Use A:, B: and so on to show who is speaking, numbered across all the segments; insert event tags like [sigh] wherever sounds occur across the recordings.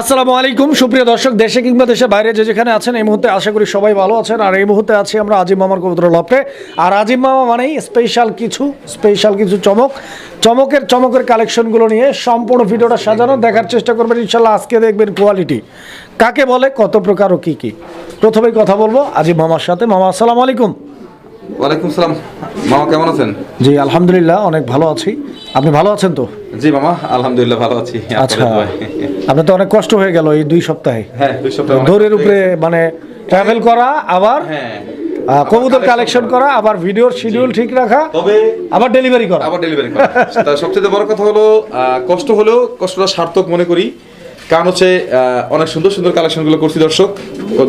A: আসসালামু আলাইকুম। সুপ্রিয় দর্শক, দেশে কিংবা দেশের বাইরে যে যেখানে আছেন, এই মুহূর্তে আশা করি সবাই ভালো আছেন। আর এই মুহূর্তে আছি আমরা আজিম মামার কবুতর লপটে আর আজিম মামা মানেই স্পেশাল কিছু স্পেশাল কিছু চমক। চমকের চমকের কালেকশনগুলো নিয়ে সম্পূর্ণ ভিডিওটা সাজানো। দেখার চেষ্টা করবেন ইনশাল্লাহ আজকে দেখবেন কোয়ালিটি কাকে বলে, কত প্রকার ও কী কী? প্রথমেই কথা বলব আজিম মামার সাথে। মামা, আসসালামু আলাইকুম।
B: ওয়ালাইকুম সালাম। মামা কেমন আছেন?
A: জি আলহামদুলিল্লাহ অনেক ভালো আছি। আপনি ভালো আছেন তো?
B: জি মামা আলহামদুলিল্লাহ ভালো আছি।
A: আচ্ছা আপনার তো অনেক কষ্ট হয়ে গেল এই দুই সপ্তাহে।
B: হ্যাঁ দুই সপ্তাহ
A: দৌড়ের উপরে মানে ট্রাভেল করা আবার
B: হ্যাঁ।
A: কবুতর কালেকশন করা আবার ভিডিওর শিডিউল ঠিক রাখা
B: তবে
A: আবার ডেলিভারি করা।
B: আবার ডেলিভারি করা। তা সবচেয়ে বড় কথা হলো কষ্ট হলেও কষ্টটা সার্থক মনে করি। কারণ হচ্ছে অনেক সুন্দর সুন্দর কালেকশনগুলো করছি দর্শক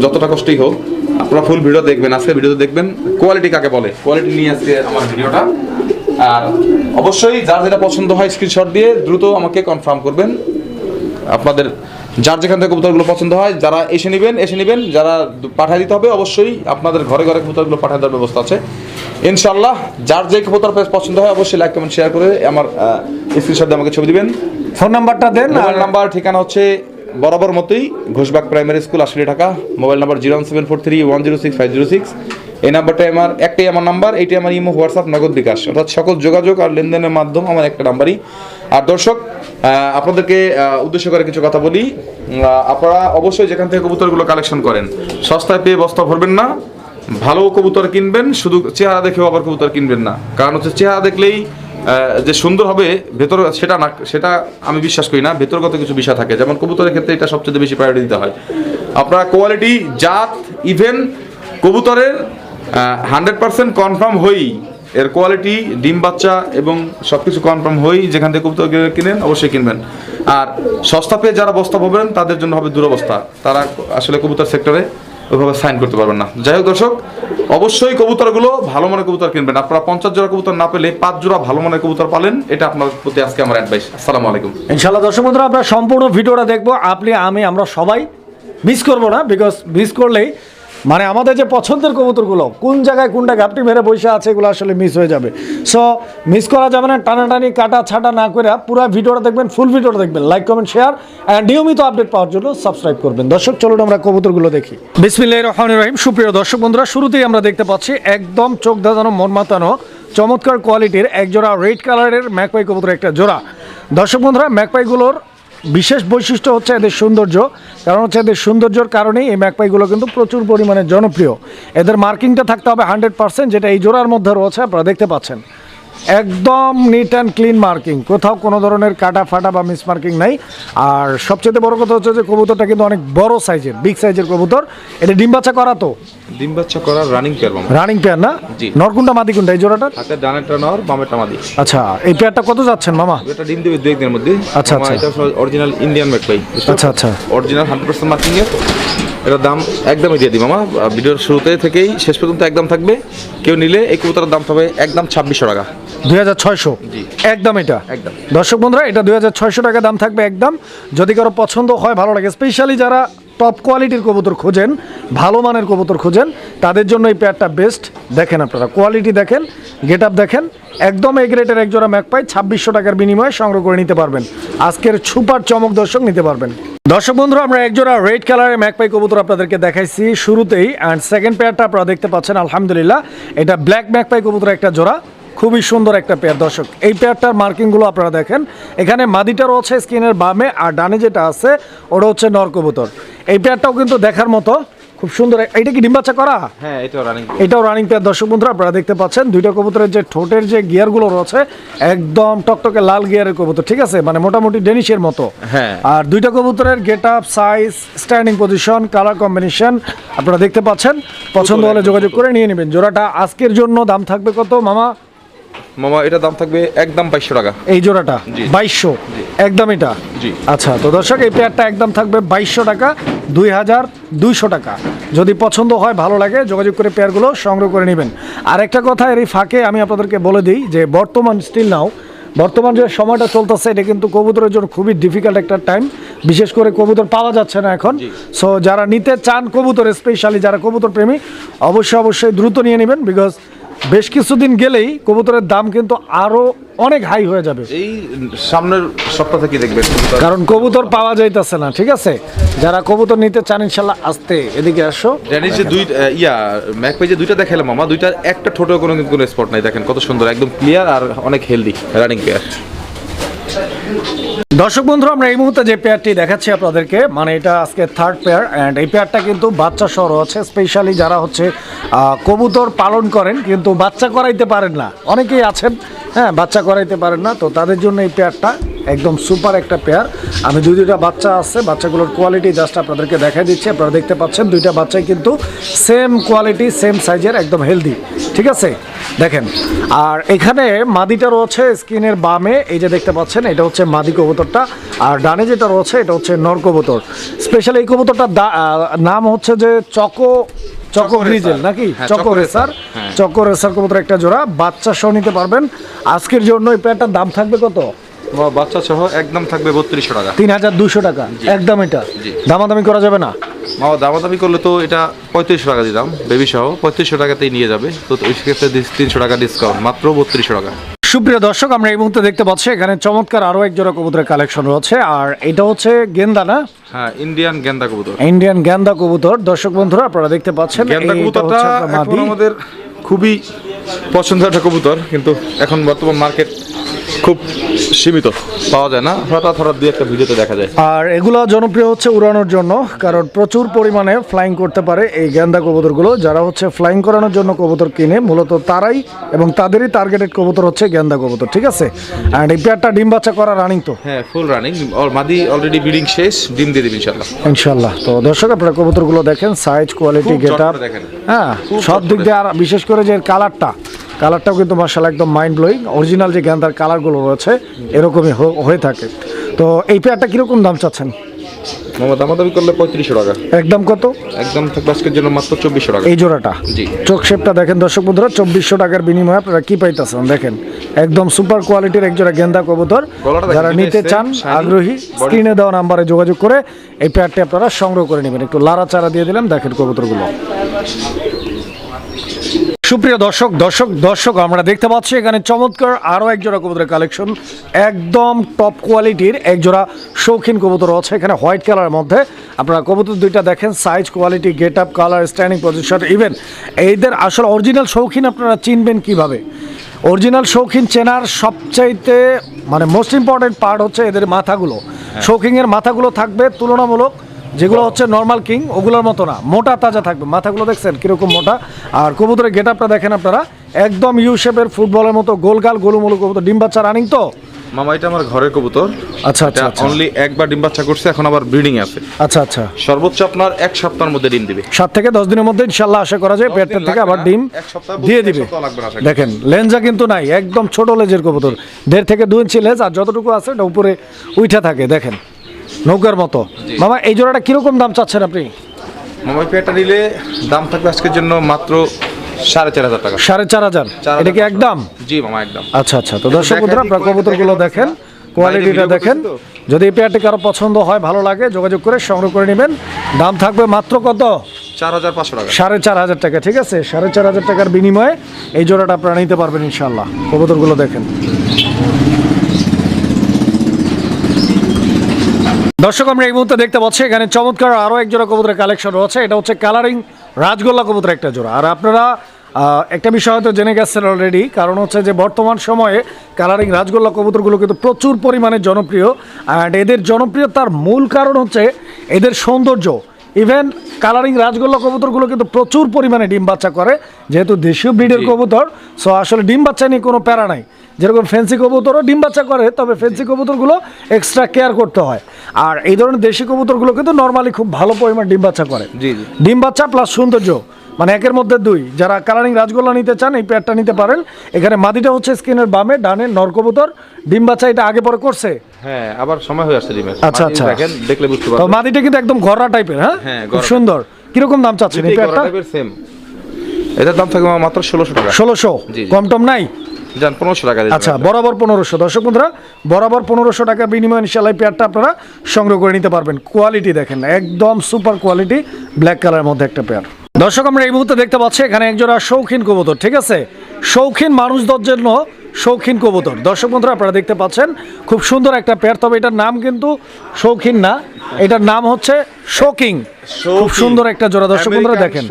B: যতটা কষ্টই হোক। আপনারা ফুল ভিডিও দেখবেন আজকে ভিডিওতে দেখবেন কোয়ালিটি কাকে বলে। কোয়ালিটি নিয়ে আজকে আমার ভিডিওটা আর অবশ্যই যার যেটা পছন্দ হয় স্ক্রিনশট দিয়ে দ্রুত আমাকে কনফার্ম করবেন। আপনাদের যার যেখান থেকে কবুতরগুলো পছন্দ হয় যারা এসে নেবেন এসে নেবেন। যারা পাঠিয়ে দিতে হবে অবশ্যই আপনাদের ঘরে ঘরে কবুতরগুলো পাঠিয়ে দেওয়ার ব্যবস্থা আছে। ইনশাল্লাহ যার যে কবুতর পছন্দ হয় অবশ্যই লাইক কমেন্ট শেয়ার করে আমার স্ক্রিনশট দিয়ে আমাকে ছবি দিবেন।
A: ফোন নাম্বারটা দেন আর
B: নাম্বার ঠিকানা হচ্ছে বরাবর মতোই ঘোষবাগ প্রাইমারি স্কুল আসলে Dhaka mobile number zero one seven four three one zero six five zero six এই নাম্বারটাই আমার, একটাই আমার নাম্বার এইটাই আমার ইমো, হোয়াটসঅ্যাপ, নগদ বিকাশ। অর্থাৎ সকল যোগাযোগ আর লেনদেনের মাধ্যম আমার একটা নাম্বারই আর দর্শক আপনাদেরকে উদ্দেশ্য করে কিছু কথা বলি। আপনারা অবশ্যই যেখান থেকে কবুতরগুলো কালেকশন করেন, সস্তায় পেয়ে বস্তা ভরবেন না, ভালো কবুতর কিনবেন, শুধু চেহারা দেখেও আবার কবুতর কিনবেন না। কারণ হচ্ছে চেহারা দেখলেই যে সুন্দর হবে, ভেতর সেটা না সেটা আমি বিশ্বাস করি না। ভেতরগত কিছু বিষয় থাকে। যেমন কবুতরের ক্ষেত্রে এটা সবচেয়ে বেশি প্রায়োরিটি দিতে হয়। আপনারা কোয়ালিটি জাত ইভেন কবুতরের হান্ড্রেড পার্সেন্ট কনফার্ম হই। এর কোয়ালিটি ডিম বাচ্চা এবং সব কিছু কনফার্ম হই। যেখান থেকে কবুতর কিনেন, অবশ্যই কিনবেন। আর সস্তা পেয়ে যারা বস্তা পাবেন তাদের জন্য হবে দুরবস্থা। তারা আসলে কবুতর সেক্টরে ওইভাবে সাইন করতে পারবেন না। যাই হোক দর্শক, অবশ্যই কবুতরগুলো ভালো মানের কবুতর কিনবেন। আপনারা পঞ্চাশ জোড়া কবুতর না পেলে পাঁচ জোড়া ভালো মানের কবুতর পালেন, এটা আপনার প্রতি আজকে আমার অ্যাডভাইস আসসালামু আলাইকুম।
A: ইনশাল্লাহ দর্শক বন্ধুরা আপনার সম্পূর্ণ ভিডিওটা দেখব। আপনি, আমি, আমরা সবাই মিস করব না বিকজ মিস করলেই মানে আমাদের যে পছন্দের কবুতরগুলো, কোন জায়গায় কোনটা গাপটি মেরে বসে আছে এগুলো আসলে মিস হয়ে যাবে। সো মিস করা যাবে না, টানাটানি, কাটা ছাটা না করে পুরো ভিডিওটা দেখবেন ফুল ভিডিওটা দেখবেন। লাইক কমেন্ট শেয়ার অ্যান্ড নিয়মিত আপডেট পাওয়ার জন্য সাবস্ক্রাইব করবেন। দর্শক, চলুন আমরা কবুতরগুলো দেখি। বিসমিল্লাহ রহমান রহিম। সুপ্রিয় দর্শক বন্ধুরা, শুরুতেই আমরা দেখতে পাচ্ছি একদম চোখ ধাঁধানো, মন মাতানো, চমৎকার কোয়ালিটির এক জোড়া রেড কালারের ম্যাকপাই কবুতর একটা জোড়া। দর্শক বন্ধুরা ম্যাকপাইগুলোর বিশেষ বৈশিষ্ট্য হচ্ছে এদের সৌন্দর্য। কারণ হচ্ছে এদের সৌন্দর্যর কারণেই এই ম্যাকপাইগুলো কিন্তু প্রচুর পরিমাণে জনপ্রিয়। এদের মার্কিংটা থাকতে হবে হান্ড্রেড পার্সেন্ট যেটা এই জোড়ার মধ্যে রয়েছে, আপনারা দেখতে পাচ্ছেন। একদম নিট অ্যান্ড ক্লিন মার্কিং কোথাও কোনো ধরনের কাটা ফাটা বা মিস মার্কিং নাই। আর সবচেয়ে বড় কথা হচ্ছে যে কবুতরটা কিন্তু অনেক বড় সাইজের বিগ সাইজের কবুতর। এটা ডিম বাচ্চা করা তো?
B: ডিম বাচ্চা করার রানিং পেয়ার
A: রানিং পেয়ার না?
B: জি।
A: নরকুন্ডা মাদি কোনটা এই জোড়াটা
B: হাতে ডানেরটা নর বামেরটা মাদি।
A: আচ্ছা এই পেয়ারটা কত যাচ্ছেন মামা?
B: এটা ডিম দেবে দু একদিনের মধ্যে।
A: আচ্ছা, আচ্ছা।
B: এটা অরিজিনাল ইন্ডিয়ান ম্যাকপাই
A: আচ্ছা আচ্ছা।
B: অরিজিনাল হান্ড্রেড পার্সেন্ট মার্কিং এর এটার দাম একদমই দিয়ে দিই মামা। ভিডিওর শুরুতে থেকেই শেষ পর্যন্ত একদম থাকবে। কেউ নিলে এই কবুতরের দাম হবে একদম ছাব্বিশশো টাকা।
A: দুই হাজার ছয়শো। একদম এটা।
B: একদম।
A: দর্শক বন্ধুরা এটা দুই হাজার ছয়শো টাকা দাম থাকবে একদম। যদি কারও পছন্দ হয় ভালো লাগে স্পেশালি যারা টপ কোয়ালিটির কবুতর খোঁজেন, ভালো মানের কবুতর খোঁজেন, তাদের জন্য এই পেয়ারটা বেস্ট দেখেন আপনারা কোয়ালিটি দেখেন গেট আপ দেখেন, একদম এ গ্রেটের একজোড়া ম্যাক পাই, ছাব্বিশশো টাকার বিনিময়ে সংগ্রহ করে নিতে পারবেন। আজকের সুপার চমক দর্শক নিতে পারবেন। দর্শক বন্ধুরা, আমরা একজোড়া রেড কালারের ম্যাকপাই কবুতর আপনাদেরকে দেখাইছি শুরুতেই অ্যান্ড সেকেন্ড পেয়ারটা আপনারা দেখতে পাচ্ছেন, আলহামদুলিল্লাহ। এটা ব্ল্যাক ম্যাকপাই কবুতর একটা জোড়া, খুবই সুন্দর একটা পেয়ার দর্শক, এই পেয়ারটার মার্কিংগুলো আপনারা দেখেন। এখানে মাদিটা রয়েছে স্কিনের বামে, আর ডানে যেটা আছে, ওটা হচ্ছে নর কবুতর। এই পেয়ারটাও কিন্তু দেখার মতো। খুব সুন্দর। এটা কি ডিম বাচ্চা করা?
B: হ্যাঁ এটা রানিং
A: এটাও রানিং পেয়ার দর্শক বন্ধুরা আপনারা দেখতে পাচ্ছেন দুইটা কবুতরের যে ঠোঁটের যে গিয়ারগুলো রয়েছে একদম টকটকে লাল গিয়ারের কবুতর ঠিক আছে? মানে মোটামুটি ডেনিশের মতো।
B: হ্যাঁ।
A: আর দুইটা কবুতরের get up size standing position colour combination আপনারা দেখতে পাচ্ছেন। পছন্দ হলে যোগাযোগ করে নিয়ে নেবেন। জোড়াটা আজকের জন্য দাম থাকবে কত মামা?
B: মামা এটা দাম থাকবে একদম বাইশশো টাকা।
A: এই জোড়াটা? বাইশশো? একদম এটা?
B: জি।
A: আচ্ছা তো দর্শক এই পেয়ারটা একদম থাকবে বাইশশো টাকা দুই হাজার দুইশো টাকা। যদি পছন্দ হয় ভালো লাগে যোগাযোগ করে পেয়ারগুলো সংগ্রহ করে নেবেন। আর একটা কথা এর ফাঁকে আমি আপনাদেরকে বলে দিই যে বর্তমান স্টিল নাও বর্তমান যে সময়টা চলতেছে এটা কিন্তু কবুতরের জন্য খুবই ডিফিকাল্ট একটা টাইম বিশেষ করে কবুতর পাওয়া যাচ্ছে না এখন। সো যারা নিতে চান কবুতর স্পেশালি যারা কবুতর প্রেমী অবশ্যই অবশ্যই দ্রুত নিয়ে নেবেন বিকজ বেশ কিছুদিন গেলেই কবুতরের দাম কিন্তু আরও অনেক হাই হয়ে যাবে।
B: এই সামনের সপ্তাহ থেকে দেখবেন
A: কারণ কবুতর পাওয়া যাইতেছে না ঠিক আছে? যারা কবুতর নিতে চান ইনশাল্লাহ আসতে এদিকে আসো।
B: জানিস যে দুই ইয়া ম্যাক পেজে দুইটা দেখালাম মামা দুইটা একটা ছোট কোনো কোনো স্পট নাই দেখেন কত সুন্দর একদম ক্লিয়ার আর অনেক হেলদি রানিং পেয়ার
A: দর্শক বন্ধু আমরা এই মুহূর্তে যে পেয়ারটি দেখাচ্ছি আপনাদেরকে মানে এটা আজকে থার্ড পেয়ার অ্যান্ড এই পেয়ারটা কিন্তু বাচ্চা সহ আছে স্পেশালি যারা হচ্ছে কবুতর পালন করেন, কিন্তু বাচ্চা করাইতে পারেন না। অনেকেই আছেন হ্যাঁ বাচ্চা করাইতে পারেন না, তো তাদের জন্য এই পেয়ারটা একদম সুপার একটা পেয়ার আমি দুই দুইটা বাচ্চা আছে, বাচ্চাগুলোর কোয়ালিটি জাস্ট আপনাদেরকে দেখাই দিচ্ছি। আপনারা দেখতে পাচ্ছেন দুইটা বাচ্চাই কিন্তু সেম কোয়ালিটি সেম সাইজের একদম হেলদি ঠিক আছে? দেখেন, আর এখানে মাদিটা রয়েছে স্কিনের বামে, এই যে দেখতে পাচ্ছেন, এটা হচ্ছে মাদি কবুতরটা। আর ডানে যেটা রয়েছে, এটা হচ্ছে নর কবুতর। স্পেশালি এই কবুতরটার নাম হচ্ছে যে চকো চকো গ্রিজেল নাকি?
B: হ্যাঁ,
A: চকো রেসার।
B: হ্যাঁ।
A: চকো রেসার কবুতর একটা জোড়া। বাচ্চা সহ নিতে পারবেন। আজকের জন্য এই প্যান্টটার দাম থাকবে কত?
B: বাচ্চা সহ একদম থাকবে বত্রিশশো টাকা।
A: তিন হাজার দুশো টাকা। একদম এটা। দামাদামি করা যাবে না?
B: মামা দামাদামি করলে তো এটা পঁয়ত্রিশশো টাকা দিতাম বেবি সহ পঁয়ত্রিশশো টাকাতেই নিয়ে যাবে। তো ওই ক্ষেত্রে তিনশো টাকা ডিসকাউন্ট মাত্র বত্রিশশো টাকা।
A: সুপ্রিয় দর্শক আমরা এই মুহূর্তে দেখতে পাচ্ছি এখানে চমৎকার আরও এক জোড়া কবুতরের কালেকশন রয়েছে। আর এটা হচ্ছে গেন্দা না?
B: হ্যাঁ ইন্ডিয়ান গেন্দা কবুতর।
A: ইন্ডিয়ান গেন্দা কবুতর। দর্শক বন্ধুরা আপনারা দেখতে পাচ্ছেন
B: গেন্দা কবুতরটা। আমাদের খুবই পছন্দের একটা কবুতর কিন্তু এখন বর্তমান মার্কেট খুব সীমিত পাওয়া যায় না। হঠাৎ হঠাৎ দুই একটা ভিডিওতে দেখা যায়।
A: আর এগুলো জনপ্রিয় হচ্ছে উড়ানোর জন্য কারণ প্রচুর পরিমাণে ফ্লাইং করতে পারে এই গেন্দা কবুতরগুলো। যারা হচ্ছে ফ্লাইং করানোর জন্য কবুতর কিনে মূলত তারাই এবং তাদেরই টার্গেটেড কবুতর হচ্ছে গেন্দা কবুতর ঠিক আছে? অ্যান্ড এই পেয়ারটা ডিম বাচ্চা করা রানিং তো?
B: হ্যাঁ ফুল রানিং মাদি অলরেডি ব্রিডিং শেষ ডিম দিয়ে দেবে ইনশাল্লাহ
A: ইনশাল্লাহ তো দর্শক আপনারা কবুতরগুলো দেখেন সাইজ কোয়ালিটি
B: খুব
A: গেট
B: চট
A: হ্যাঁ সব দিক দিয়ে আর বিশেষ করে যে কালারটা কালারটাও কিন্তু মার্শাল একদম মাইন্ড ব্লোয়িং অরিজিনাল যে গ্যান্দার কালারগুলো রয়েছে এরকমই হয়ে থাকে। তো এই পেয়ারটা কীরকম দাম চাচ্ছেন?
B: মোহাম্মদ দামাদামি করলে পঁয়ত্রিশশো টাকা।
A: একদম কত?
B: একদম আজকের জন্য মাত্র চব্বিশশো টাকা।
A: এই জোড়াটা?
B: জি।
A: চোখ শেপটা দেখেন দর্শক বন্ধুরা চব্বিশশো টাকার বিনিময়ে আপনারা কি পাইতেছেন? দেখেন একদম সুপার কোয়ালিটির এক জোড়া গেন্দা কবুতর। যারা নিতে চান আগ্রহী
B: body।
A: স্ক্রিনে দেওয়া নাম্বারে যোগাযোগ করে এই পেয়ারটি আপনারা সংগ্রহ করে নেবেন। একটু লাড়া চারা দিয়ে দিলাম দেখেন কবুতরগুলো। সুপ্রিয় দর্শক দর্শক দর্শক আমরা দেখতে পাচ্ছি এখানে চমৎকার আরও এক জোড়া কবুতরের কালেকশন। একদম টপ কোয়ালিটির এক জোড়া শৌখিন কবুতর আছে এখানে হোয়াইট কালারের মধ্যে। আপনারা কবুতর দুইটা দেখেন size quality get up colour standing position even এইদের আসলে অরিজিনাল শৌখিন আপনারা চিনবেন কীভাবে? অরিজিনাল শৌখিন চেনার সবচাইতে মানে মোস্ট ইম্পর্টেন্ট পার্ট হচ্ছে এদের মাথাগুলো। শৌখিনের মাথাগুলো থাকবে তুলনামূলক যেগুলো হচ্ছে নর্মাল কিং ওগুলোর মতো না। মোটা তাজা থাকবে। মাথাগুলো দেখছেন? কীরকম মোটা। আর কবুতরের গেট আপটা দেখেন আপনারা। একদম ইউ শেপের ফুটবলের মতো গোলগাল গোলুমলু কবুতর। ডিম বাচ্চা রানিং তো?
B: মামা এটা আমার ঘরের কবুতর।
A: আচ্ছা আচ্ছা আচ্ছা।
B: অনলি একবার ডিম বাচ্চা করছে এখন আবার ব্রিডিং আছে।
A: আচ্ছা আচ্ছা।
B: সর্বোচ্চ আপনার এক সপ্তাহের মধ্যে ডিম দিবে।
A: সাত থেকে দশ দিনের মধ্যে ইনশাল্লাহ আশা করা যায়
B: দশ
A: থেকে আবার ডিম দিয়ে দিবে। দেখেন লেঞ্জা কিন্তু নাই। একদম ছোট লেজের কবুতর। দেড় থেকে দু ইঞ্চি লেজ আর যতটুকু আছে এটা উপরে উঠে থাকে দেখেন। নৌকার মতো। মামা এই জোড়াটা কীরকম দাম চাচ্ছেন আপনি?
B: মামাই পেয়ারটা নিলে দাম থাকবে আজকের জন্য মাত্র সাড়ে চার হাজার টাকা।
A: সাড়ে চার হাজার? এটা কি একদম?
B: জি মামা একদম।
A: আচ্ছা আচ্ছা। তো দর্শক বন্ধুরা আপনার কবুতরগুলো দেখেন। কোয়ালিটিটা দেখেন। যদি এই পেয়ারটি কারও পছন্দ হয় ভালো লাগে যোগাযোগ করে সংগ্রহ করে নেবেন। দাম থাকবে মাত্র কত?
B: চার হাজার পাঁচশো টাকা।
A: সাড়ে চার হাজার টাকা ঠিক আছে? সাড়ে চার হাজার টাকার বিনিময়ে এই জোড়াটা আপনারা নিতে পারবেন ইনশাল্লাহ কবুতরগুলো দেখেন। দর্শক আমরা এই মুহূর্তে দেখতে পাচ্ছি এখানে চমৎকার আরও এক জোড়া কবুতরের কালেকশন রয়েছে। এটা হচ্ছে কালারিং রাজগোল্লা কবুতর একটা জোড়া। আর আপনারা একটা বিষয় হয়তো জেনে গেছেন অলরেডি কারণ হচ্ছে যে বর্তমান সময়ে কালারিং রাজগোল্লা কবুতরগুলো কিন্তু প্রচুর পরিমাণে জনপ্রিয় অ্যান্ড এদের জনপ্রিয়তার মূল কারণ হচ্ছে এদের সৌন্দর্য। ইভেন কালারিং রাজগোল্লা কবুতরগুলো কিন্তু প্রচুর পরিমাণে ডিম বাচ্চা করে যেহেতু দেশীয় ব্রিডের কবুতর সো আসলে ডিম বাচ্চা নিয়ে কোনো প্যারা নাই। যেরকম ফেন্সি কবুতরও ডিম বাচ্চা করে তবে ফেন্সি কবুতরগুলো এক্সট্রা কেয়ার করতে হয়। আর এই ধরনের দেশি কবুতরগুলো কিন্তু নর্মালি খুব ভালো পরিমাণ ডিম বাচ্চা করে। ডিম বাচ্চা প্লাস সৌন্দর্য মানে একের মধ্যে দুই। যারা কালারিং রাজগোল্লা নিতে চান এই পেয়ারটা নিতে পারেন। এখানে মাদিটা হচ্ছে স্কিনের বামে ডানে নর কবুতর। ডিম বাচ্চা এটা আগে পরে করছে?
B: হ্যাঁ আবার সময় হয়ে আসছে ডিমের।
A: আচ্ছা, আচ্ছা।
B: দেখেন দেখলে বুঝতে
A: তো
B: পারবেন।
A: মাদিটা কিন্তু একদম ঘররা টাইপের হ্যাঁ?
B: হ্যাঁ,
A: খুব সুন্দর। কীরকম দাম চাচ্ছেন এই পেয়ারটা
B: সেম এটার দাম থাকবে মাত্র ষোলোশো টাকা।
A: ষোলোশো। কম টম নাই?
B: যান পনেরোশো টাকা
A: আচ্ছা বরাবর পনেরোশো। দর্শক বন্ধুরা বরাবর পনেরোশো টাকার বিনিময়ে ইনশাল্লাহ পেয়ারটা আপনারা সংগ্রহ করে নিতে পারবেন। কোয়ালিটি দেখেন একদম সুপার কোয়ালিটি ব্ল্যাক কালারের মধ্যে একটা পেয়ার। দর্শক আমরা এই মুহূর্তে দেখতে পাচ্ছি এখানে একজোড়া শৌখিন কবুতর ঠিক আছে? শৌখিন মানুষদের জন্য শৌখিন কবুতর। দর্শক বন্ধুরা আপনারা দেখতে পাচ্ছেন খুব সুন্দর একটা পেয়ার। তবে এটার নাম কিন্তু শৌখিন না এটার নাম হচ্ছে শোকিং। খুব সুন্দর একটা জোড়া। দর্শক বন্ধুরা দেখেন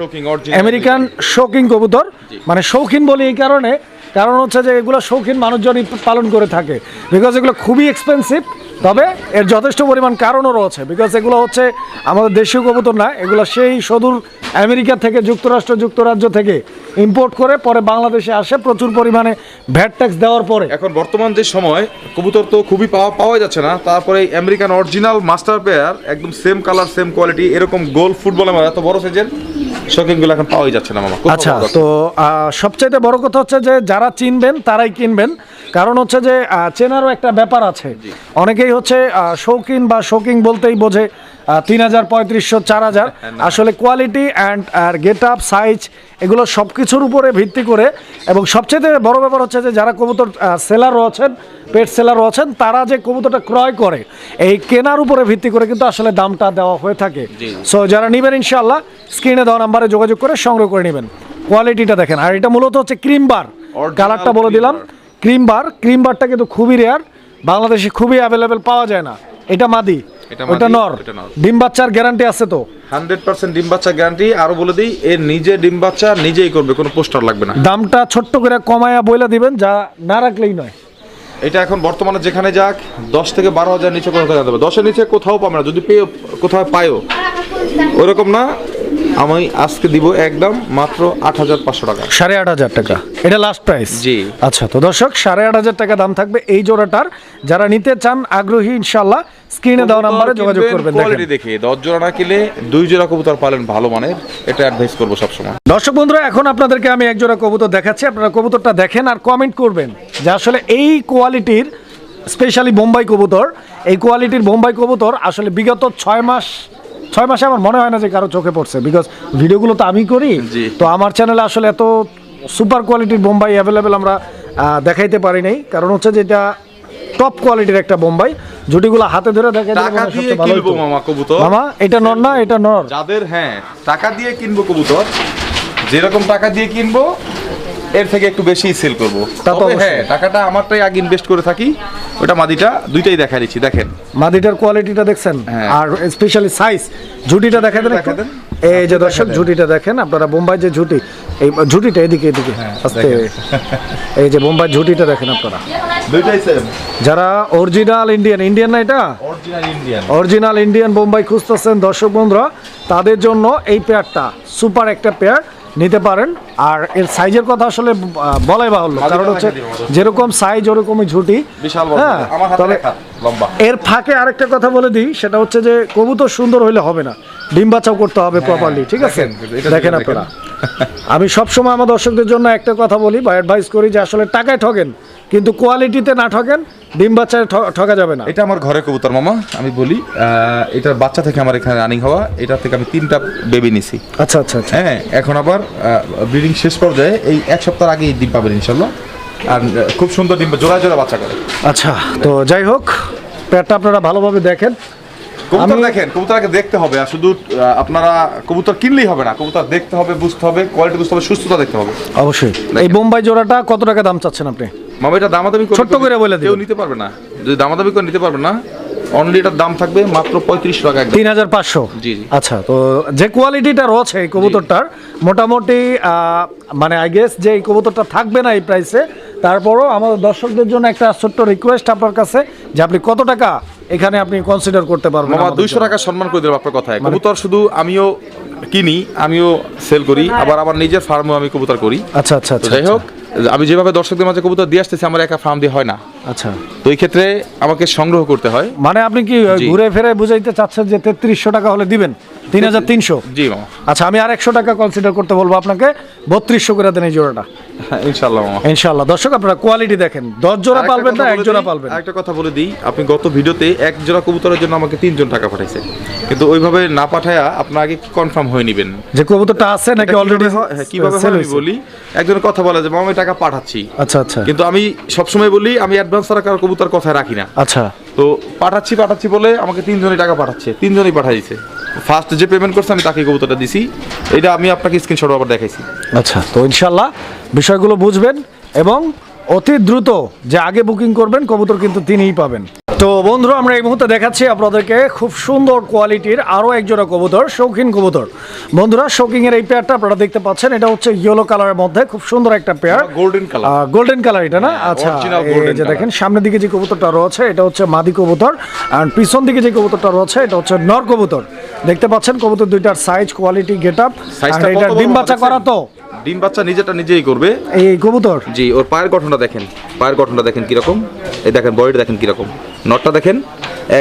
A: আমেরিকান শৌখিন কবুতর মানে শৌখিন বলি এই কারণে কারণ হচ্ছে যে এগুলো শৌখিন মানুষজনই পালন করে থাকে। বিকজ এগুলো খুবই এক্সপেন্সিভ তবে এর যথেষ্ট পরিমাণ কারণও রয়েছে। বিকজ এগুলো হচ্ছে আমাদের দেশীয় কবুতর না, এগুলো সেই সদূর আমেরিকা থেকে, যুক্তরাষ্ট্র, যুক্তরাজ্য থেকে ইম্পোর্ট করে পরে বাংলাদেশে আসে, প্রচুর পরিমাণে ভ্যাট ট্যাক্স দেওয়ার পরে।
B: এখন বর্তমান যে সময়, কবুতর তো খুবই পাওয়া পাওয়া যাচ্ছে না। তারপরে আমেরিকান অরিজিনাল মাস্টার পেয়ার একদম সেম কালার সেম কোয়ালিটি এরকম গোল ফুটবলের মতো, এত বড় সাইজের শকিংগুলো এখন পাওয়াই যাচ্ছে না মামা।
A: আচ্ছা তো সবচেয়ে বড় কথা হচ্ছে যে যারা চিনবেন তারাই কিনবেন। কারণ হচ্ছে যে চেনারও একটা ব্যাপার আছে। অনেকেই হচ্ছে শৌখিন বা শৌকিং বলতেই বোঝে তিন হাজার পঁয়ত্রিশশো চার হাজার। [laughs] আসলে কোয়ালিটি অ্যান্ড আর গেট আপ সাইজ এগুলো সব কিছুর উপরে ভিত্তি করে। এবং সবচেয়ে বড় ব্যাপার হচ্ছে যে যারা কবুতর সেলার রয়েছেন পেট সেলার রয়েছেন তারা যে কবুতরটা ক্রয় করে এই কেনার উপরে ভিত্তি করে কিন্তু আসলে দামটা দেওয়া হয়ে থাকে। সো যারা নেবেন ইনশাল্লাহ স্ক্রিনে দেওয়া নাম্বারে যোগাযোগ করে সংগ্রহ করে নেবেন। কোয়ালিটিটা দেখেন। আর এটা মূলত হচ্ছে ক্রিম বার কালারটা বলে দিলাম। ক্রিম বার ক্রিম বারটা কিন্তু খুবই রেয়ার বাংলাদেশে খুবই অ্যাভেলেবেল পাওয়া যায় না। এটা মাদি। ওটা নর। ডিম বাচ্চার গ্যারান্টি আছে তো।
B: হান্ড্রেড পার্সেন্ট ডিম বাচ্চা গ্যারান্টি আরও বলে দিই এর নিজে ডিম বাচ্চা নিজেই করবে কোনো পোস্টার লাগবে না।
A: দামটা ছোট্ট করে কমায়া বইলা দিবেন যা না রাখলেই নয়।
B: এটা এখন বর্তমানে যেখানে যাক দশ থেকে বারো হাজার নিচে কোথাও জানতে দশের নিচে কোথাও পাবে না যদি পেয়ে কোথাও পায়ও। ওরকম না আমি আজকে দিব একদম মাত্র আট হাজার পাঁচশো টাকা।
A: সাড়ে আট হাজার টাকা। এটা লাস্ট প্রাইস
B: জি।
A: আচ্ছা তো দর্শক সাড়ে আট হাজার টাকা দাম থাকবে এই জোড়াটার। যারা নিতে চান আগ্রহী ইনশাল্লাহ স্ক্রিনে দেওয়া নাম্বারে যোগাযোগ করবেন
B: কোয়ালিটি দেখে। দশ জোড়া না কিনলে দুই জোড়া কবুতর পালেন ভালো মানের। এটা অ্যাডভাইস করব সবসময়।
A: দর্শক বন্ধুরা এখন আপনাদেরকে আমি এক জোড়া কবুতর দেখাচ্ছি। আপনারা কবুতরটা দেখেন আর কমেন্ট করবেন যে আসলে এই কোয়ালিটির স্পেশালি বোম্বাই কবুতর এই কোয়ালিটির বোম্বাই কবুতর আসলে বিগত ছয় মাস ছয় মাসে আমার মনে হয় না যে কারও চোখে পড়ছে। বিকজ ভিডিওগুলো তো আমি করি। তো আমার চ্যানেলে আসলে এত সুপার কোয়ালিটির বোম্বাই অ্যাভেলেবেল আমরা দেখাইতে পারি নাই। কারণ হচ্ছে যেটা টপ কোয়ালিটির একটা বোম্বাই। জুটিগুলো হাতে ধরে দেখে
B: টাকা দিয়ে কিনবো মামা কবুতর।
A: মামা এটা নর না এটা নর।
B: যাদের হ্যাঁ টাকা দিয়ে কিনবো কবুতর। যেরকম টাকা দিয়ে কিনবো এর থেকে একটু বেশি সেল করব।
A: তা তো
B: হ্যাঁ টাকাটা আমারটাই আগে ইনভেস্ট করে থাকি। ওটা মাদিটা দুইটাই দেখা দিচ্ছি দেখেন।
A: মাদিটার কোয়ালিটিটা দেখছেন?
B: হ্যাঁ।
A: আর স্পেশালি সাইজ ঝুটিটা দেখা দেন। এই যে দর্শক ঝুটিটা দেখেন আপনারা বোম্বাই যে ঝুটি এই ঝুটিটা এদিকে এদিকে
B: হ্যাঁ,
A: আস্তে। এই যে বোম্বাই ঝুটিটা দেখেন আপনারা।
B: দুইটাই সেম
A: যারা অরিজিনাল ইন্ডিয়ান ইন্ডিয়ান না এটা?
B: Original Indian
A: original Indian Bombai খুঁজতেছেন দর্শক বন্ধুরা তাদের জন্য এই পেয়ারটা সুপার একটা পেয়ার নিতে পারেন। আর এর সাইজের কথা আসলে বলাই বাহুল্য। কারণ হচ্ছে। যেরকম সাইজ ওরকমই ঝুটি। হ্যাঁ, তবে এর ফাঁকে আরেকটা কথা বলে দিই সেটা হচ্ছে যে কবুতর সুন্দর হইলে হবে না। ডিম বাচ্চাও করতে হবে প্রপারলি ঠিক আছে?
B: হ্যাঁ, এটা
A: দেখেন
B: দেখেন।
A: আপনারা। আমি সবসময় আমার দর্শকদের জন্য একটা কথা বলি বা অ্যাডভাইস করি যে আসলে টাকায় ঠকেন কিন্তু কোয়ালিটিতে না ঠকেন ডিম বাচ্চায় ঠকা যাবে না।
B: এটা আমার ঘরে কবুতর মামা আমি বলি এটার বাচ্চা থেকে আমার এখানে রানিং হওয়া এটা থেকে আমি তিনটা বেবি নিছি।
A: আচ্ছা আচ্ছা আচ্ছা।
B: হ্যাঁ এখন আবার ব্রিডিং শেষ পর্যায়ে এই এক সপ্তাহ আগেই ডিম পাবেন ইনশাল্লাহ আর খুব সুন্দর ডিম জোড়া জোড়া বাচ্চা করে।
A: আচ্ছা তো যাই হোক পেয়ারটা আপনারা ভালোভাবে দেখেন।
B: কবুতর দেখেন কবুতর আগে দেখতে হবে আর শুধু আপনারা কবুতর কিনলেই হবে না। কবুতর দেখতে হবে বুঝতে হবে কোয়ালিটি বুঝতে হবে সুস্থতা দেখতে হবে।
A: অবশ্যই। এই বোম্বাই জোড়াটা কত টাকা দাম চাচ্ছেন আপনি?
B: মামা এটা দামাদামি
A: ছোট্ট করে বলে।
B: কেউ নিতে পারবে না। যদি দামাদামি করে নিতে পারবে না অনলি এটার দাম থাকবে মাত্র পঁয়ত্রিশ টাকা
A: তিন হাজার পাঁচশো?
B: জি, জি।
A: আচ্ছা তো যে কোয়ালিটিটা রয়েছে এই কবুতরটার মোটামুটি মানে আই গেস যে এই কবুতরটা থাকবে না এই প্রাইসে তারপরও আমাদের দর্শকদের জন্য একটা ছোট্ট রিকোয়েস্ট আপনার কাছে যে আপনি কত টাকা এখানে আপনি কনসিডার করতে পারবেন
B: মামা দুইশো? টাকা সম্মান করে দিলাম আপনার কথায়। কবুতর শুধু আমিও কিনি আমিও সেল করি আবার আমার নিজের ফার্মও আমি কবুতর করি।
A: আচ্ছা আচ্ছা আচ্ছা
B: যাই হোক আমি যেভাবে দর্শকদের মাঝে কবুতর দিয়ে আসতেছি আমার একা ফার্ম দিয়ে হয় না।
A: আচ্ছা।
B: তো এই ক্ষেত্রে আমাকে সংগ্রহ করতে হয়।
A: মানে আপনি কি ঘুরে ফিরে বুঝাইতে চাচ্ছেন যে তেত্রিশশো টাকা হলে দিবেন? তিন হাজার তিনশো?
B: জি মামা।
A: আচ্ছা আমি আর একশো টাকা কনসিডার করতে বলব আপনাকে। বত্রিশশো করে দেন এই জোড়াটা। [laughs]
B: ইনশাল্লাহ মামা।
A: ইনশাল্লাহ দর্শক আপনারা কোয়ালিটি দেখেন। দশ জোড়া পালবেন না এক জোড়া পালবেন।
B: আরেকটা কথা বলে দিই আপনি গত ভিডিওতে এক জোড়া কবুতরের জন্য আমাকে তিনজন টাকা পাঠাইছে। কিন্তু ওইভাবে না পাঠায়া আপনার আগে কনফার্ম হয়ে নেবেন?
A: যে কবুতরটা আছে নাকি অলরেডি
B: কীভাবে হয়- আমি বলি একজনের কথা বলে যে মামা আমি টাকা পাঠাচ্ছি।
A: আচ্ছা আচ্ছা।
B: কিন্তু আমি সবসময় বলি আমি অ্যাডভান্স ছাড়া কারও কবুতর কথায় রাখি না।
A: আচ্ছা।
B: তো পাঠাচ্ছি পাঠাচ্ছি বলে আমাকে তিনজনই টাকা পাঠাচ্ছে, তিনজনই পাঠাইছে। ফার্স্ট যে পেমেন্ট করছে, আমি তাকে কবুতরটা দিছি। এটা আমি আপনাকে স্ক্রিনশট আবার দেখাইছি।
A: আচ্ছা তো ইনশাল্লাহ বিষয়গুলো বুঝবেন এবং অতি দ্রুত যে আগে বুকিং করবেন, কবুতর কিন্তু তিনিই পাবেন। তো বন্ধুরা আমরা এই মুহূর্তে দেখাচ্ছি আপনাদেরকে খুব সুন্দর কোয়ালিটির আরও একজোড়া কবুতর শৌখিন কবুতর। বন্ধুরা শৌকিং এর এই পেয়ারটা আপনারা দেখতে পাচ্ছেন এটা হচ্ছে ইয়েলো কালারের মধ্যে খুব সুন্দর একটা pair
B: golden colour
A: golden colour এটা না? আচ্ছা এই যে দেখেন সামনের দিকে যে কবুতরটা রয়েছে এটা হচ্ছে মাদি কবুতর। আর পিছন দিকে যে কবুতরটা রয়েছে এটা হচ্ছে নর কবুতর। দেখতে পাচ্ছেন কবুতর দুইটার সাইজ কোয়ালিটি গেট আপ এটা ডিম বাচ্চা? করা তো?
B: ডিম বাচ্চা নিজেটা নিজেই করবে?
A: এই কবুতর?
B: জি ওর পায়ের গঠনটা দেখেন। পায়ের গঠনটা দেখেন কীরকম? এই দেখেন বডিটা দেখেন কীরকম? নটটা দেখেন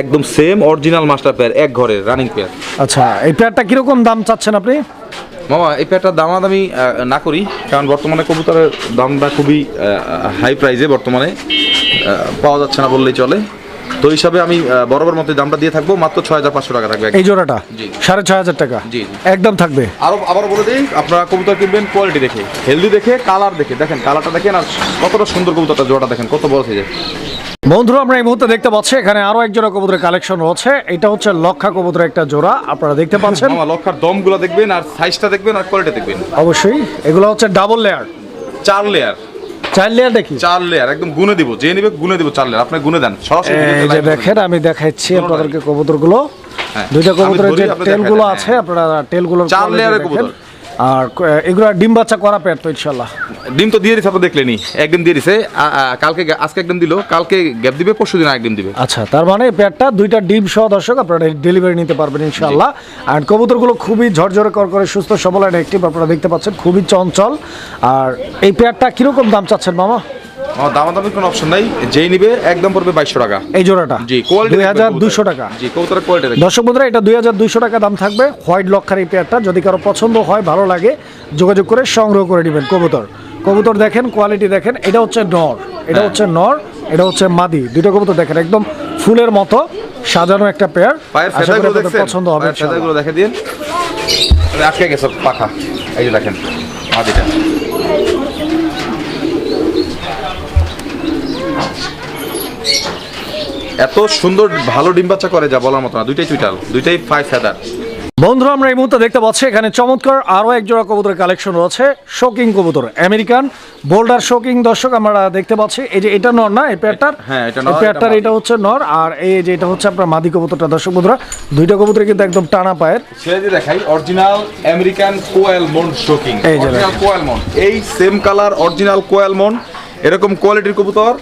B: একদম সেম অরিজিনাল মাস্টার পেয়ার এক ঘরের রানিং পেয়ার
A: আচ্ছা এই পেয়ারটা কীরকম দাম চাচ্ছেন আপনি?
B: মামা এই পেয়ারটা দামাদামি না করি কারণ বর্তমানে কবুতরের দামটা খুবই হাই প্রাইসে বর্তমানে পাওয়া যাচ্ছে না বললেই চলে। তো হিসাবে আমি বরাবর মতো দামটা দিয়ে থাকব। মাত্র ছয় হাজার পাঁচশো টাকা থাকবে।
A: এই জোড়াটা?
B: জি।
A: সাড়ে ছয় হাজার টাকা?
B: জি।
A: একদম থাকবে?
B: আরও আবার বলে দিই আপনারা কবুতর কিনবেন কোয়ালিটি দেখে। হেলদি দেখে কালার দেখে। দেখেন কালারটা দেখেন আর কতটা সুন্দর কবুতরটা জোড়াটা দেখেন কত বড় থেকে
A: বন্ধুরা আমরা এই মুহূর্তে দেখতে পাচ্ছি এখানে আরও এক জোড়া কবুতরের কালেকশন রয়েছে। এটা হচ্ছে লক্ষা কবুতরের একটা জোড়া আপনারা দেখতে [laughs] পাচ্ছেন।
B: লক্ষার দমগুলো দেখবেন আর সাইজটা দেখবেন আর কোয়ালিটি দেখবেন।
A: অবশ্যই এগুলো হচ্ছে ডাবল লেয়ার
B: চার লেয়ার
A: চার লেয়ার দেখি
B: চার লেয়ার একদম গুনে দিব যে নিবে গুনে দিব চার লেয়ার আপনি গুনে দেন সরাসরি
A: এই যে দেখেন আমি দেখাচ্ছি। আপনাদেরকে কবুতরগুলো
B: হ্যাঁ।
A: দুইটা কবুতরের যে
B: তেল
A: টেলগুলো আছে আপনারা টেলগুলোর
B: চার লেয়ারের কবুতর।
A: আর এগুলো ডিম বাচ্চা করা পেট তো ইনশাল্লাহ
B: ডিম তো দিয়ে দিছে আপনি দেখলেনি একদিন দিয়ে দিছে কালকে আজকে একদিন দিল কালকে গ্যাপ দিবে পরশু দিন একদিন দিবে।
A: আচ্ছা তার মানে পেটটা দুইটা ডিম সহ দর্শক আপনারা ডেলিভারি নিতে পারবেন ইনশাল্লাহ আর কবুতরগুলো খুবই ঝরঝরে কর করে সুস্থ সবল আর অ্যাক্টিভ আপনারা দেখতে পাচ্ছেন খুবই চঞ্চল। আর এই পেয়ারটা কীরকম দাম চাচ্ছেন মামা?
B: আমার দামাদামি কোনো অপশন নাই। যেই নিবে একদম পড়বে বাইশশো টাকা।
A: এই জোড়াটা?
B: জি কোয়ালিটি
A: দুই হাজার দুশো টাকা।
B: জি কবুতরের কোয়ালিটি
A: দর্শক বন্ধুরা এটা দুই হাজার দুইশো টাকা দাম থাকবে। হোয়াইট লক্ষার এই পেয়ারটা যদি কারও পছন্দ হয় ভালো লাগে যোগাযোগ করে সংগ্রহ করে নেবেন কবুতর। কবুতর দেখেন কোয়ালিটি দেখেন এটা হচ্ছে নর। এটা
B: হ্যাঁ।
A: হচ্ছে নর এটা হচ্ছে মাদি। দুটো কবুতর দেখেন একদম ফুলের মতো সাজানো একটা পেয়ার
B: পায়ের ফেদাগুলো দেখছেন?
A: পছন্দ হবে
B: ফেদাগুলো দেখে দিন। আটকে গেছে পাখা। এই যে দেখেন মাদিটা। এত সুন্দর ভালো ডিম বাচ্চা করে যা বলার মতো না। দুইটাই চুইটাল দুইটাই ফাইভ ফেদার
A: বন্ধুরা আমরা এই মুহূর্তে দেখতে পাচ্ছি এখানে চমৎকার আরও এক জোড়া কবুতরের কালেকশন রয়েছে শোকিং কবুতর আমেরিকান বোল্ডার শোকিং দর্শক আমরা দেখতে পাচ্ছি। এই যে এটা নর না এই পেয়ারটার
B: হ্যাঁ, এটা নর, এটা
A: হচ্ছে নর আর এই যে এটা হচ্ছে আপনার মাদি কবুতরটা। দর্শক বন্ধুরা দুইটা কবুতর কিন্তু একদম টানা পায়ের।
B: ছেড়ে দিয়ে দেখাই অরিজিনাল আমেরিকান কোয়েল মন শোকিং
A: এই যে
B: অরিজিনাল মন। এই সেম কালার অরিজিনাল কোয়েল মন। এরকম কোয়ালিটির কবুতর।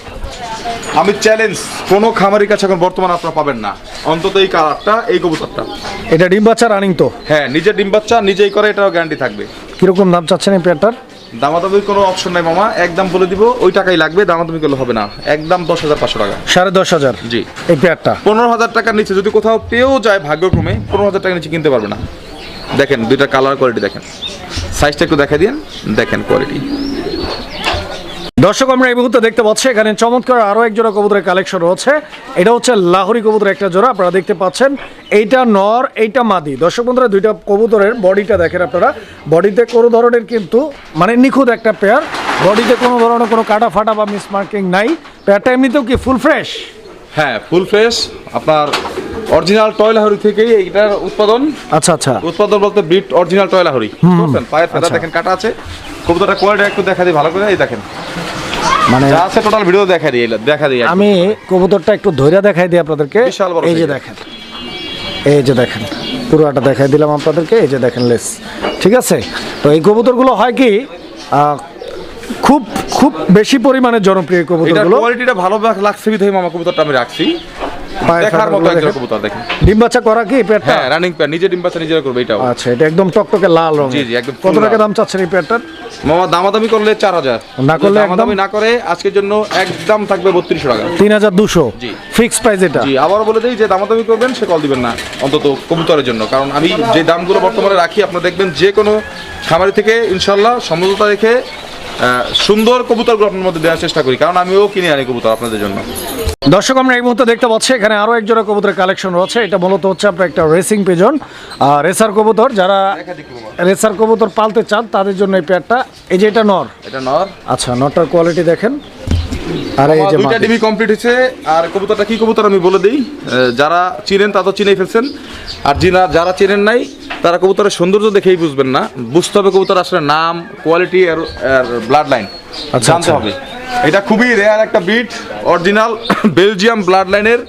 B: আমি চ্যালেঞ্জ কোনো খামারের কাছে এখন বর্তমানে আপনারা পাবেন না। অন্তত এই কালারটা এই কবুতরটা।
A: এটা ডিম বাচ্চা রানিং তো?
B: হ্যাঁ নিজে ডিম বাচ্চা নিজেই করে এটাও গ্যারান্টি থাকবে।
A: কীরকম দাম চাচ্ছেন এই পেয়ারটার
B: দামাদামির কোনো অপশন নাই মামা একদম বলে দিব ওই টাকাই লাগবে দামাদামি করলে হবে না। একদম দশ হাজার পাঁচশো টাকা।
A: সাড়ে দশ হাজার?
B: জি।
A: এই পেয়ারটা
B: পনেরো হাজার টাকার নিচে যদি কোথাও পেয়েও যায় ভাগ্যক্রমে পনেরো হাজার টাকার নিচে কিনতে পারবে না। দেখেন দুইটা কালার কোয়ালিটি দেখেন। সাইজটা একটু দেখা দিন দেখেন কোয়ালিটি
A: দর্শক, আমরা এই মুহূর্তে দেখতে পাচ্ছি, এখানে চমৎকার আরও এক জোড়া কবুতরের কালেকশন রয়েছে। এটা হচ্ছে লাহরি কবুতরের একটা জোড়া, আপনারা দেখতে পাচ্ছেন। এইটা নর, এইটা মাদি। দর্শক বন্ধুরা, দুইটা কবুতরের বডিটা দেখেন আপনারা। বডিতে কোনো ধরনের কিন্তু মানে নিখুঁত একটা পেয়ার বডিতে কোনো ধরনের কোনো কাটা ফাটা বা মিসমার্কিং নাই। পেয়ারটা এমনিতেও কি ফুল ফ্রেশ
B: হ্যাঁ ফুল ফ্রেশ আপনার অরিজিনাল টয়লাহরি থেকেই এইটার উৎপাদন।
A: আচ্ছা আচ্ছা।
B: উৎপাদন বলতে বিট অরিজিনাল টয়লাহরি। বুঝছেন পায়ের ফেদা
A: আচ্ছা।
B: দেখেন কাটা আছে। কবুতরটা কোয়ালিটি একটু দেখা দিই ভালো করে। এই দেখেন।
A: মানে
B: যা আছে টোটাল ভিডিও দেখা দিই দেখা দিই
A: আমি কবুতরটা একটু ধৈর্য দেখাই দিই আপনাদেরকে।
B: বিশাল বড়
A: এই যে দেখেন। এই যে দেখেন। পুরোটা দেখাই দিলাম আপনাদেরকে। এই যে দেখেন লেস। ঠিক আছে? তো এই কবুতরগুলো হয় কি খুব খুব বেশি পরিমাণে জনপ্রিয় কবুতরগুলো।
B: কোয়ালিটিটা ভালো লাগছে বিধায় মামা কবুতরটা আমি রাখছি। দেখার মতো একজন কবুতর দেখেন।
A: ডিম বাচ্চা করা কি পেয়ারটা
B: হ্যাঁ রানিং প্যান নিজে ডিম বাচ্চা নিজেরা করবে এটাও।
A: আচ্ছা এটা একদম টকটকে লাল রঙ
B: জি, জি, একদম
A: কত টাকা। দাম চাচ্ছেন এই পেয়ারটার
B: মামা দামাদামি করলে চার হাজার।
A: না করলে
B: দামাদামি না করে আজকের জন্য একদম থাকবে বত্রিশশো টাকা।
A: তিন হাজার দুশো।
B: জি।
A: ফিক্স প্রাইস এটা।
B: জি আবারও বলে দিই যে দামাদামি করবেন সে কল দিবেন না অন্তত কবুতরের জন্য। কারণ আমি যে দামগুলো বর্তমানে রাখি আপনারা দেখবেন যে কোনো খামারি থেকে ইনশাল্লাহ সমঝোতা রেখে সুন্দর কবুতরগুলো আপনার মধ্যে দেওয়ার চেষ্টা করি কারণ আমিও কিনে আনি কবুতর আপনাদের জন্য।
A: দর্শক আমরা এই মুহূর্তে দেখতে পাচ্ছি এখানে আরও এক জোড়া কবুতরের কালেকশন রয়েছে। এটা মূলত হচ্ছে আপনার একটা রেসিং পেজন রেসার কবুতর। যারা রেসার কবুতর পালতে চান তাদের জন্য এই পেয়ারটা এই যে এটা নর?
B: এটা নর।
A: আচ্ছা নটটার কোয়ালিটি দেখেন। আর এই যে
B: দুইটা ডিবি কমপ্লিট হয়েছে। আর কবুতরটা কি কবুতর আমি বলে দিই? যারা চিনেন তা তো চিনেই ফেলছেন। আর যিনা যারা চেনেন নাই তারা কবুতরের সৌন্দর্য দেখেই বুঝবেন না। বুঝতে হবে কবুতর আসলে নাম কোয়ালিটি আর ব্লাড লাইন
A: আচ্ছা,
B: জানতে
A: আচ্ছা।
B: হবে। এটা খুবই রেয়ার একটা বিট অরিজিনাল বেলজিয়াম ব্লাড লাইনের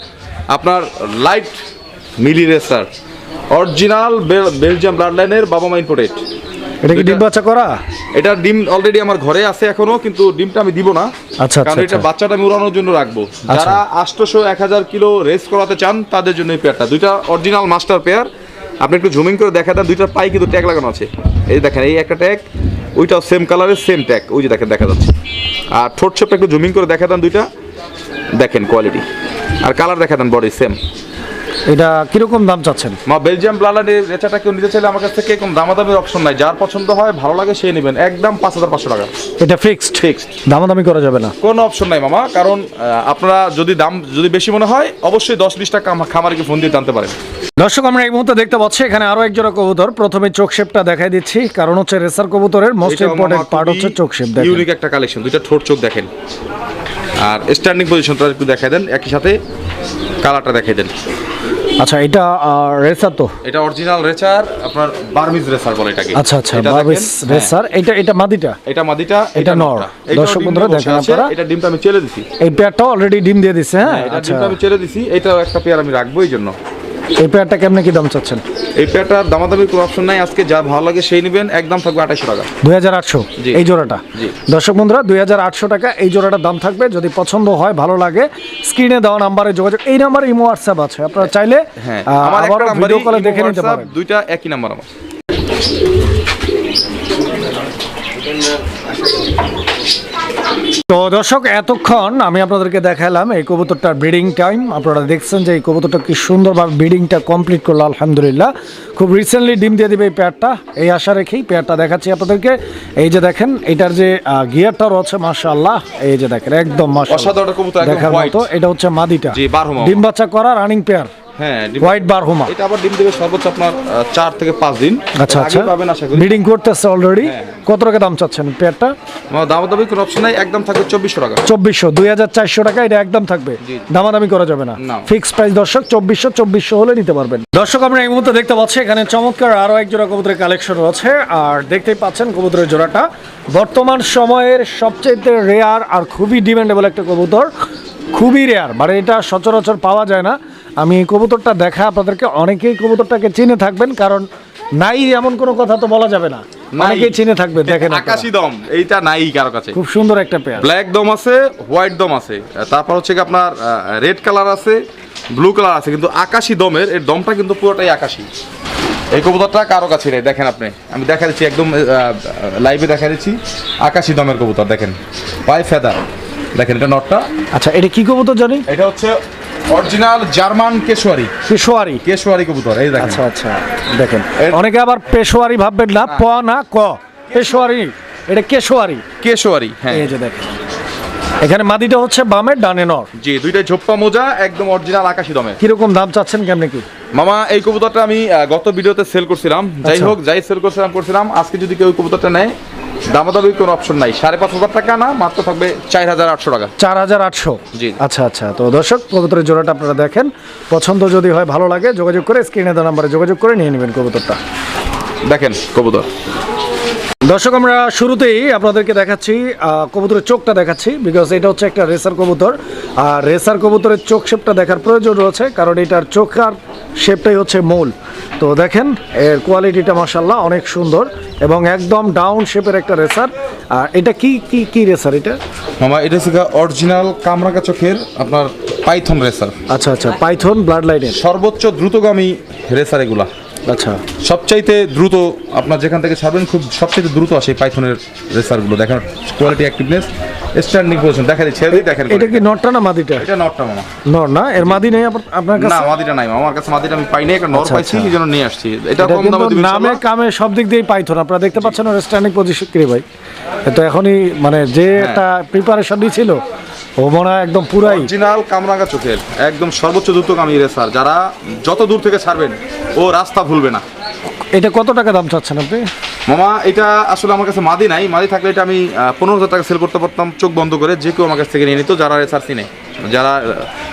B: আপনার light mealy racer original Belgium blood লাইনের বাবা মাইন প্রোটেক্ট
A: এটা কি ডিম বাচ্চা করা?
B: এটা ডিম অলরেডি আমার ঘরে আছে এখনও কিন্তু ডিমটা আমি দিব না।
A: আচ্ছা,
B: কারণ
A: আচ্ছা,
B: এটা
A: আচ্ছা।
B: বাচ্চাটা আমি উড়ানোর জন্য রাখব। যারা আটশোশো এক হাজার কিলো রেস করাতে চান তাদের জন্য এই পেয়ারটা দুইটা অরিজিনাল মাস্টার পেয়ার আপনি একটু জুমিং করে দেখা দেন দুইটার পাই কিন্তু ট্যাগ লাগানো আছে। এই যে দেখেন, এই একটা ট্যাগ ওইটাও সেম কালারের সেম ট্যাগ ওই যে দেখেন, দেখা যাচ্ছে। আর ঠোঁট ছোপটা একটু জুমিং করে দেখা দেন দুইটা। দেখেন কোয়ালিটি আর কালার দেখা দেন বডি সেম
A: এটা কীরকম দাম চাচ্ছেন?
B: মা বেলজিয়াম ব্লাডের রেচাটা কেউ নিতে চাইলে আমার কাছ থেকে কোনো দামাদামির অপশন নাই। যার পছন্দ হয় ভালো লাগে সে নেবেন। একদম পাঁচ হাজার পাঁচশো টাকা।
A: এটা ফিক্সড
B: ফিক্সড
A: দামাদামি করা যাবে না।
B: কোনো অপশন নাই মামা কারণ আপনারা যদি দাম যদি বেশি মনে হয় অবশ্যই দশ বিশ টাকা খামারকে ফোন দিয়ে জানতে পারেন।
A: দর্শক আমরা এই মুহূর্তে দেখতে পাচ্ছি এখানে আরও এক জোড়া কবুতর। প্রথমে চোখ শেপটা দেখাই দিচ্ছি। কারণ হচ্ছে রেসার কবুতরের মোস্ট ইম্পর্টেন্ট পার্ট হচ্ছে চোখ শেপ
B: ইউনিক একটা কালেকশন দুইটা ঠোঁট চোখ দেখেন। আর স্ট্যান্ডিং পজিশনটা একটু দেখাই দেন একই সাথে কালারটা দেখাই দেন।
A: আচ্ছা এটা রেসার তো?
B: এটা অরিজিনাল রেচার আপনার বার্মিজ রেসার বলে এটাকে।
A: আচ্ছা আচ্ছা
B: এটা
A: বাবিস
B: হ্যাঁ,
A: রেসার এটা এটা মাদিটা?
B: এটা মাদিটা
A: এটা নর। দর্শক বন্ধুরা দেখেন আপনারা।
B: এটা ডিমটা আমি চেলে দিছি।
A: এই পেয়ারটা অলরেডি ডিম দিয়ে দিছে হ্যাঁ?
B: হ্যাঁ, এটা
A: আচ্ছা।
B: ডিমটা আমি চেলে দিছি এটাও একটা পেয়ার আমি রাখব এই জন্য
A: এই পেয়ারটা কেমনে কি দাম চাচ্ছেন?
B: এই পেয়ারটার দামাদামি কোনো অপশন নাই আজকে যা ভালো লাগে সেই নেবেন একদম থাকবে আঠাশশো টাকা।
A: দুই হাজার আটশো। এই জোড়াটা। দর্শক বন্ধুরা দুই হাজার আটশো টাকা এই জোড়াটার দাম থাকবে যদি পছন্দ হয় ভালো লাগে স্ক্রিনে দেওয়া নাম্বারে যোগাযোগ এই নাম্বারে ইমো হোয়াটসঅ্যাপ আছে আপনারা চাইলে
B: হ্যাঁ আমার একটা
A: ভিডিও কলে দেখে নিতে পারেন।
B: দুইটা একই নাম্বার আমার
A: তো দর্শক এতক্ষণ আমি আপনাদেরকে দেখালাম এই কবুতরটার ব্রিডিং টাইম আপনারা দেখছেন যে এই কবুতরটা কি সুন্দরভাবে ব্রিডিংটা কমপ্লিট করল আলহামদুলিল্লাহ। খুব রিসেন্টলি ডিম দিয়ে দেবে এই পেয়ারটা এই আশা রেখেই পেয়ারটা দেখাচ্ছি আপনাদেরকে। এই যে দেখেন এটার যে গিয়ারটা রয়েছে মাশাআল্লাহ এই যে দেখেন একদম দেখার মতো এটা হচ্ছে মাদিটা। ডিম বাচ্চা করা রানিং পেয়ার
B: হ্যাঁ
A: হোয়াইট বারহুমা।
B: এটা আবার ডিম দেবে সর্বোচ্চ আপনার আহ, চার থেকে দিন।
A: আচ্ছা আচ্ছা।
B: পাবেন আশা করি।
A: ব্রিডিং করতেছে অলরেডি
B: হ্যাঁ।
A: কত টাকা দাম চাচ্ছেন পেয়ারটা
B: দাম দামি কোনো অপশন নাই একদম থাকবে চব্বিশশো টাকা।
A: এটা একদম থাকবে। দামাদামি করা যাবে না। প্রাইস দর্শক চব্বিশশো চব্বিশশো হলে নিতে পারবেন। দর্শক আমরা এই মুহূর্তে দেখতে পাচ্ছি এখানে চমৎকার আরও এক জোড়া কবুতরের কালেকশন রয়েছে। আর দেখতেই পাচ্ছেন কবুতরের জোড়াটা। বর্তমান সময়ের সবচেয়ে রেয়ার আর খুবই ডিমান্ডেবল একটা কবুতর। খুবই রেয়ার মানে এটা সচরাচর পাওয়া যায় না। আমি এই কবুতরটা দেখা আপনাদেরকে অনেকেই কবুতরটাকে চিনে থাকবেন কারণ নাই এমন কোনো কথা তো বলা যাবে না।
B: নাই।
A: অনেকেই চিনে থাকবে দেখেন
B: আকাশি দম এইটা নাই কারও কাছে।
A: খুব সুন্দর একটা পেয়ার।
B: ব্ল্যাক দম আছে হোয়াইট দম আছে। তারপর হচ্ছে কি আপনার রেড কালার আছে ব্লু কালার আছে কিন্তু আকাশি দমের এর দমটা কিন্তু পুরোটাই আকাশি। এই কবুতরটা কারও কাছে নেই দেখেন আপনি। আমি দেখা দিচ্ছি একদম লাইভে দেখা দিচ্ছি। আকাশি দমের কবুতর দেখেন। Pie feather. দেখেন এটা নটটা।
A: আচ্ছা এটা কি কবুতর জানি?
B: এটা হচ্ছে অরিজিনাল জার্মান কেশোয়ারি।
A: পেশোয়ারি
B: কেশোয়ারি কবুতর এই দেখেন।
A: আচ্ছা আচ্ছা দেখেন। অনেকে আবার পেশোয়ারি ভাববেন না প না ক। পেশোয়ারি এটা কেশোয়ারি।
B: কেশোয়ারি হ্যাঁ।
A: এই যে দেখেন। এখানে মাদিটা হচ্ছে বামের ডানে নর।
B: জি দুইটা ঝোপ্পা মোজা একদম অরিজিনাল আকাশি দমের।
A: কীরকম দাম চাচ্ছেন কেমনে কি?
B: মামা এই কবুতরটা আমি গত ভিডিওতে সেল করছিলাম। যাই
A: আচ্ছা।
B: হোক যাই সেল করছিলাম করছিলাম। আজকে যদি কেউ কবুতরটা নেয় দামাদামি কোনো অপশন নাই। সাড়ে পাঁচ হাজার টাকা না মাত্র থাকবে চার হাজার আটশো টাকা।
A: চার হাজার আটশো?
B: জি।
A: আচ্ছা আচ্ছা। তো দর্শক কবুতরের জোড়াটা আপনারা দেখেন। পছন্দ যদি হয় ভালো লাগে যোগাযোগ করে স্ক্রিনে দেওয়া নাম্বারে যোগাযোগ করে নিয়ে নেবেন কবুতরটা।
B: দেখেন কবুতর।
A: দর্শক আমরা শুরুতেই আপনাদেরকে দেখাচ্ছি কবুতরের চোখটা দেখাচ্ছি বিকজ এটা হচ্ছে একটা রেসার কবুতর। আর রেসার কবুতরের চোখ শেপটা দেখার প্রয়োজন রয়েছে কারণ এটার চোখ আর শেপটাই হচ্ছে মূল। তো দেখেন এর কোয়ালিটিটা মাসাল্লাহ অনেক সুন্দর এবং একদম ডাউন শেপের একটা রেসার আর এটা কি কি কি রেসার এটা?
B: মামা এটা হচ্ছে অরিজিনাল কামরাঙ্গা চোখের আপনার পাইথন রেসার
A: আচ্ছা আচ্ছা পাইথন ব্লাড লাইনের
B: সর্বোচ্চ দ্রুতগামী রেসার এগুলা।
A: আচ্ছা।
B: সবচাইতে দ্রুত আপনার যেখান থেকে ছাড়বেন খুব সবচাইতে দ্রুত আসে পাইথনের রেসারগুলো। দেখেন কোয়ালিটি অ্যাক্টিভনেস স্ট্যান্ডিং পজিশন দেখা দিচ্ছে ছেড়ে দেখেন
A: এটা কি নটটা না মাদিটা?
B: এটা নটটা মামা।
A: নর না? এর মাদি নেই আপনার আপনার
B: না মাদিটা নাই আমার কাছে মাদিটা আমি পাইনি একটা নর
A: আচ্ছা,
B: পাইছি
A: আচ্ছা।
B: এই জন্য নিয়ে আসছি। এটা কম দামে দিবেন
A: নামে কামে সব দিক দিয়েই পাইথন। আপনারা দেখতে পাচ্ছেন ওর স্ট্যান্ডিং পজিশন কি ভাই? তো এখনই মানে যে
B: হ্যাঁ।
A: একটা প্রিপারেশন নিয়েছিল ও মনে হয় একদম পুরাই।
B: অরিজিনাল কামরাঙ্গা চোখের একদম সর্বোচ্চ রেসার যারা যত দূর থেকে ছাড়বেন ও রাস্তা ভুলবে না।
A: এটা কত টাকা দাম চাচ্ছেন আপনি?
B: মামা এটা আসলে আমার কাছে মাদি নাই। মাদি থাকলে এটা আমি পনেরো হাজার টাকা সেল করতে পারতাম। চোখ বন্ধ করে যে কেউ আমার কাছ থেকে নিয়ে নিত যারা রেসার চিনে যারা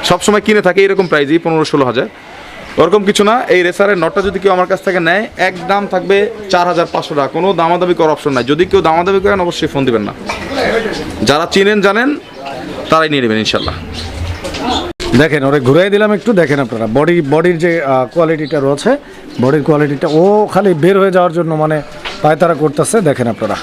B: সবসময় কিনে থাকে এরকম প্রাইজই পনেরো ষোলো হাজার। ওরকম কিছু না এই রেসারের নটটা যদি কেউ আমার কাছ থেকে নেয় এক দাম থাকবে চার হাজার পাঁচশো টাকা। কোনো দামাদামি করার অপশন নাই। যদি কেউ দামাদামি করেন অবশ্যই ফোন দিবেন না। যারা চিনেন জানেন তারাই নিয়ে নেবেন ইনশাল্লাহ
A: দেখেন, ওরে ঘুরাই দিলাম একটু, দেখেন আপনারা বডি বডির যে কোয়ালিটিটা রয়েছে বডির কোয়ালিটিটা ও খালি বের হয়ে যাওয়ার জন্য মানে পায়তারা করতেছে, দেখেন আপনারা।